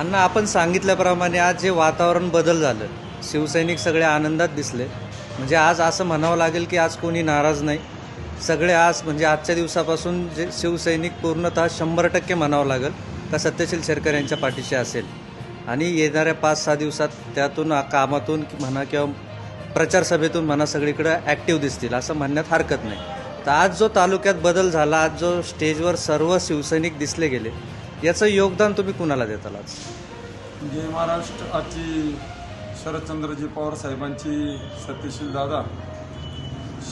अण्णा आपण सांगितल्याप्रमाणे आज जे वातावरण बदल झालं शिवसैनिक सगळे आनंदात दिसले. म्हणजे आज असं म्हणावं लागेल की आज कोणी नाराज नाही. सगळे आज म्हणजे आजच्या दिवसापासून जे शिवसैनिक पूर्णतः शंभर टक्के म्हणावं लागेल का सत्यशील शेरकर यांच्या पाठीशी असेल. आणि येणाऱ्या पाच सहा दिवसात त्यातून कामातून म्हणा किंवा प्रचार सभेतून म्हणा सगळीकडे ॲक्टिव्ह दिसतील असं म्हणण्यात हरकत नाही. तर आज जो तालुक्यात बदल झाला आज जो स्टेजवर सर्व शिवसैनिक दिसले गेले याचं योगदान तुम्ही कुणाला देताल आज? जय महाराष्ट्र. आजची शरदचंद्रजी पवार साहेबांची सत्यशील दादा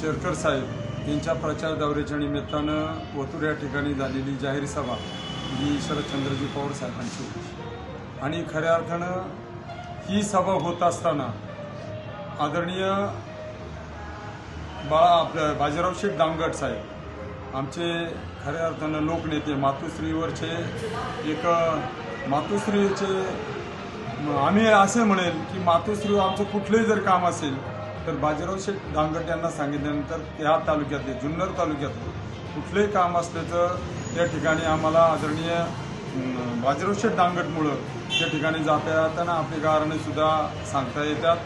शेरकर साहेब यांच्या प्रचार दौऱ्याच्या निमित्तानं ओतूर या ठिकाणी झालेली जाहीर सभा ही शरदचंद्रजी पवार साहेबांची होती. आणि खऱ्या अर्थानं ही सभा होत असताना आदरणीय बाळा आपलं बाजीराव शेठ दामगट साहेब आमचे खऱ्या अर्थानं लोकनेते मातोश्रीवरचे एक मातोश्रीचे आम्ही असे म्हणेल की मातोश्री आमचं कुठलंही जर काम असेल तर बाजीराव शेठ दांगट यांना सांगितल्यानंतर त्या तालुक्यातले जुन्नर तालुक्यातले कुठलंही काम असल्याचं त्या ठिकाणी आम्हाला आदरणीय बाजीराव शेठ दांगटमुळं त्या ठिकाणी जाता येताना आपली कारणेसुद्धा सांगता येतात.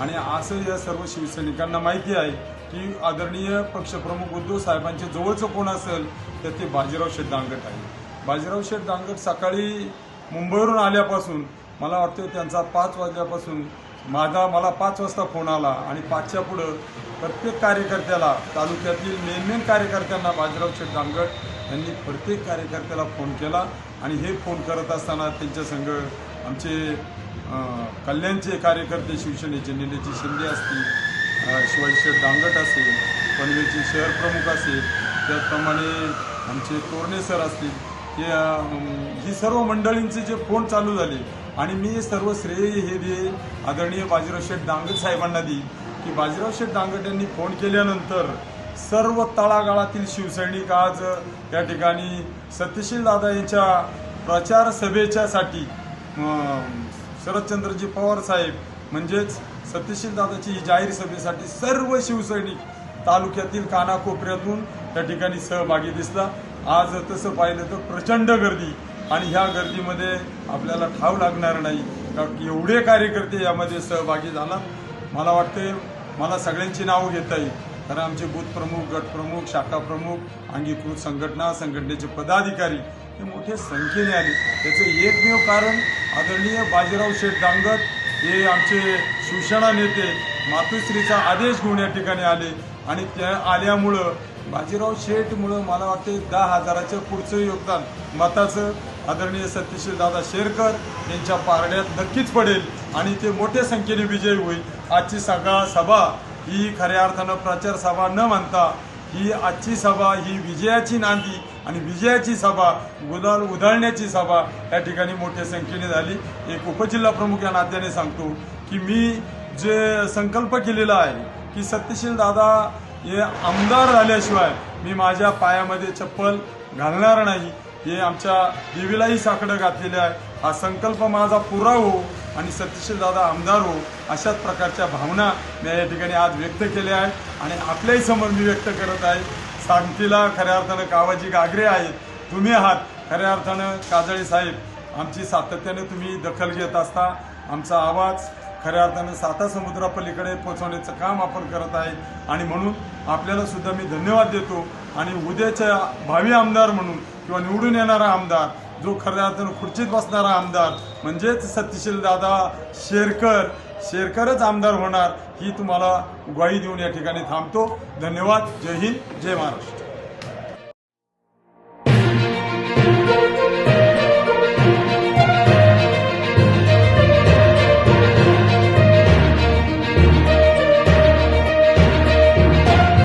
आणि असं या सर्व शिवसैनिकांना माहिती आहे की आदरणीय पक्षप्रमुख उद्धव साहेबांचे जवळचं कोण असेल तर ते बाजीराव शेठ दांगट आहे. बाजीराव शेठ दांगट सकाळी मुंबईवरून आल्यापासून मला वाटतं त्यांचा पाच वाजल्यापासून माझा मला पाच वाजता फोन आला आणि पाचच्या पुढं प्रत्येक कार्यकर्त्याला तालुक्यातील मेन मेन कार्यकर्त्यांना बाजीराव शेठ दांगट यांनी प्रत्येक कार्यकर्त्याला फोन केला. आणि हे फोन करत असताना त्यांच्या संघ आमचे कल्याणचे कार्यकर्ते शिवसेनेचे निलेजी शिंदे असतील शिवाजीशेठ दांगट असेल पनवेलचे शहर प्रमुख असेल त्याचप्रमाणे आमचे तोरणे सर असतील हे ही सर्व मंडळींचे जे फोन चालू झाले आणि मी सर्व श्रेय हे दे आदरणीय बाजीराव शेठ दांगट साहेबांना देईन की बाजीराव शेठ दांगट यांनी फोन केल्यानंतर सर्व तळागाळातील शिवसैनिक आज या ठिकाणी सत्यशील दादा यांच्या प्रचार सभेच्यासाठी शरदचंद्रजी पवार साहेब म्हणजेच सत्यशील दादाची ही जाहीर सभेसाठी सर्व शिवसैनिक तालुक्यातील कानाकोपऱ्यातून त्या ठिकाणी सहभागी दिसला. आज तसं पाहिलं तर प्रचंड गर्दी आणि ह्या गर्दीमध्ये आपल्याला ठाव लागणार नाही. कारण एवढे कार्यकर्ते यामध्ये सहभागी झाला. मला वाटते मला सगळ्यांची नावं घेता येईल. तर आमचे बूथ प्रमुख गट प्रमुख शाखा प्रमुख अंगीकृत संघटना संघटनेचे पदाधिकारी हे मोठ्या संख्येने आले. त्याचं एकमेव कारण आदरणीय बाजीराव शेठ दांगट हे आमचे शिवसेना नेते मातुश्रीचा आदेश घेऊन या ठिकाणी आले आणि त्या आल्यामुळं बाजीराव शेठमुळं मला वाटते दहा हजाराच्या पुढचं योगदान मताचं आदरणीय सत्यशील दादा शेरकर यांच्या पारड्यात नक्कीच पडेल आणि ते मोठ्या संख्येने विजयी होईल. आजची सगळा सभा ही खऱ्या अर्थानं प्रचार सभा न म्हणता ही आजची सभा ही विजयाची नांदी आणि विजयाची सभा गुलाल उधळण्याची सभा या ठिकाणी मोठ्या संख्येने झाली. एक उपजिल्हा प्रमुख या नात्याने सांगतो की मी जे संकल्प केलेला आहे की सत्यशील दादा हे आमदार झाल्याशिवाय मी माझ्या पायामध्ये चप्पल घालणार नाही. हे आमच्या देवीलाही साकडं घातलेले आहे. हा संकल्प माझा पुरा हो आणि सत्यशील दादा आमदार हो अशाच प्रकारच्या भावना मी या ठिकाणी आज व्यक्त केल्या आहेत आणि आपल्याही समोर मी व्यक्त करत आहे. सांगतीला खऱ्या अर्थानं कावाजी गागरे आहेत. तुम्ही आहात खऱ्या अर्थानं काजळी साहेब. आमची सातत्याने तुम्ही दखल घेत असता. आमचा आवाज खऱ्या अर्थानं साता समुद्रापलीकडे पोहोचवण्याचं काम आपण करत आहे. आणि म्हणून आपल्याला सुद्धा मी धन्यवाद देतो. आणि उद्याच्या भावी आमदार म्हणून किंवा निवडून येणारा आमदार जो खऱ्या अर्थानं खुर्चीत बसणारा आमदार म्हणजेच सत्यशील दादा शेरकर शेरकरच आमदार होणार ही तुम्हाला ग्वाही देऊन या ठिकाणी थांबतो. धन्यवाद. जय हिंद. जय महाराष्ट्र.